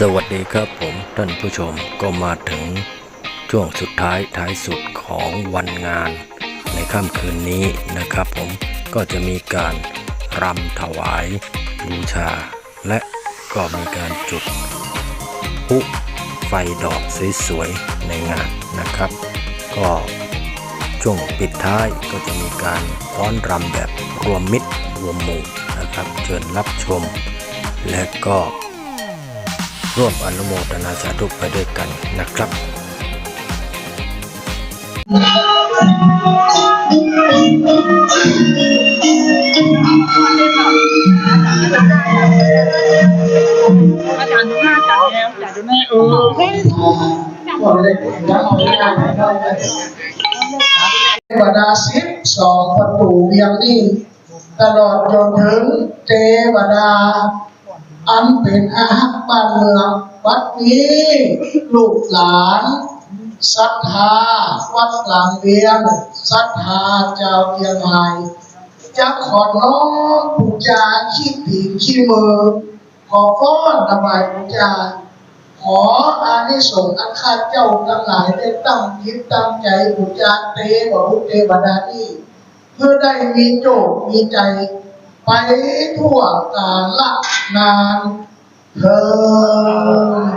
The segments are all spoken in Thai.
สวัสดีครับผมท่านผู้ชมก็มาถึงช่วงสุดท้ายท้ายสุดของวันงาน ในค่ำคืนนี้นะครับผมก็จะมีการรำถวายบูชา และก็มีการจุดพุไฟดอกสวยๆในงานนะครับ ก็ช่วงปิดท้ายก็จะมีการฟ้อนรำแบบรวมมิตรรวมหมู่นะครับเชิญรับชม และก็ ร่วมอนุโมทนาสาธุไปด้วยกันนะครับ อาจารย์ดูหน้าจารย์แล้วจารย์ดูหน้าเออเทวดาสิบสองประตูเวียงนี้ ตลอดจนถึงเทวดา อันเป็นอาหักบ้านเมืองวัดนี้ ลูกหลานศรัทธาวัดหลังเวียงศรัทธาเจ้าเวียงไทยจะขอน้อมบูชาขี้ตีขี้มือ ขอฟ้อนระบายบูชาขออานิสงส์อันข้าเจ้าทั้งหลายได้ตั้งจิตตั้งใจบูชาเทวบุตรเทวดานี้เพื่อได้มีโจทย์มีใจ ไปทั่วกาลนานเธอ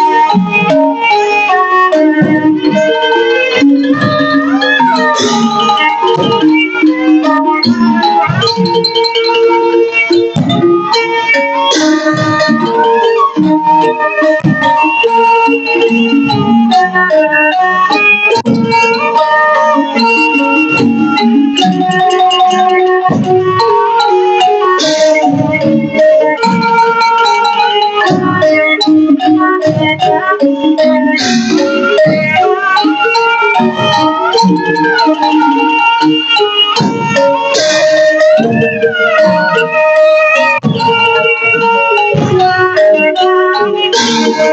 เ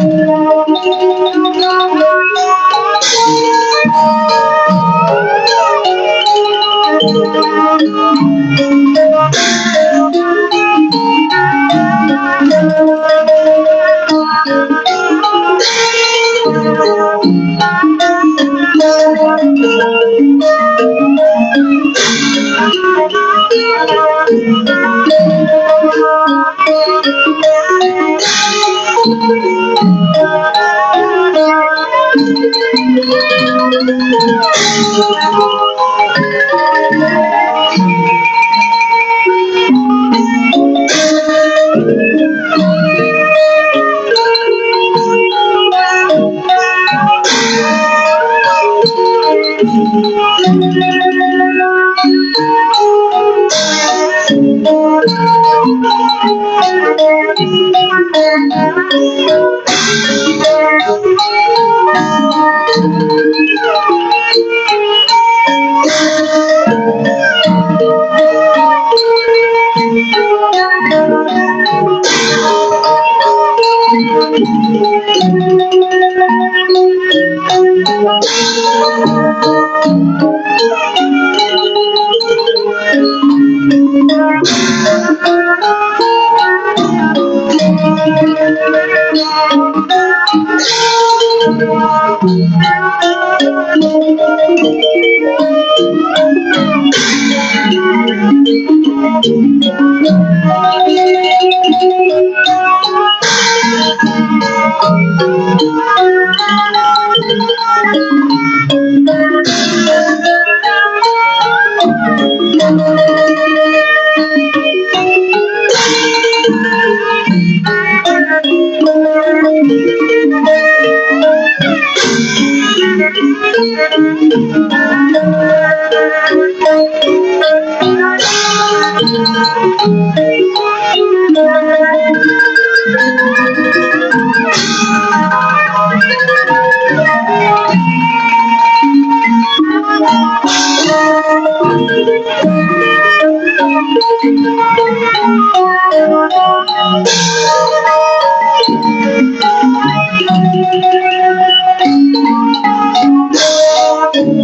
Thank you.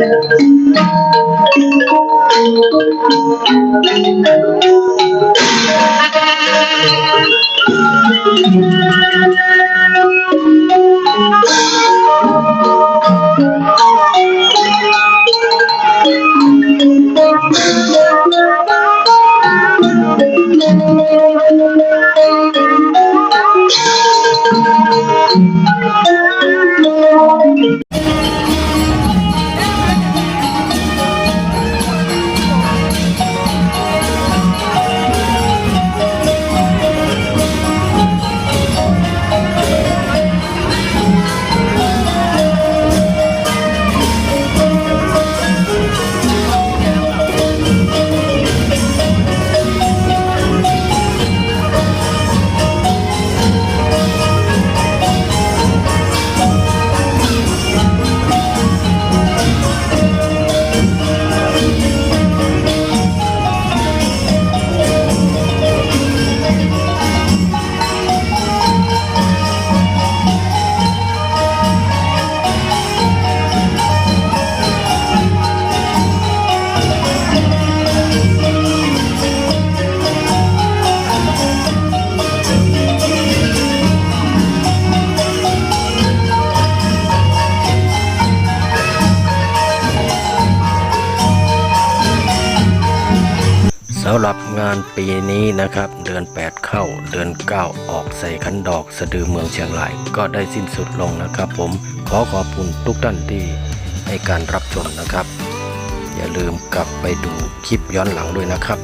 Thank you. ำหรับงานปีนี้นะครับ เดือน 8 เข้าเดือน 9 ออกใส่ขันดอกสะดือเมืองเชียงราย ก็ได้สิ้นสุดลงนะครับ ผมขอขอบคุณทุกท่านที่ให้การรับชมนะครับ อย่าลืมกลับไปดูคลิปย้อนหลังด้วยนะครับ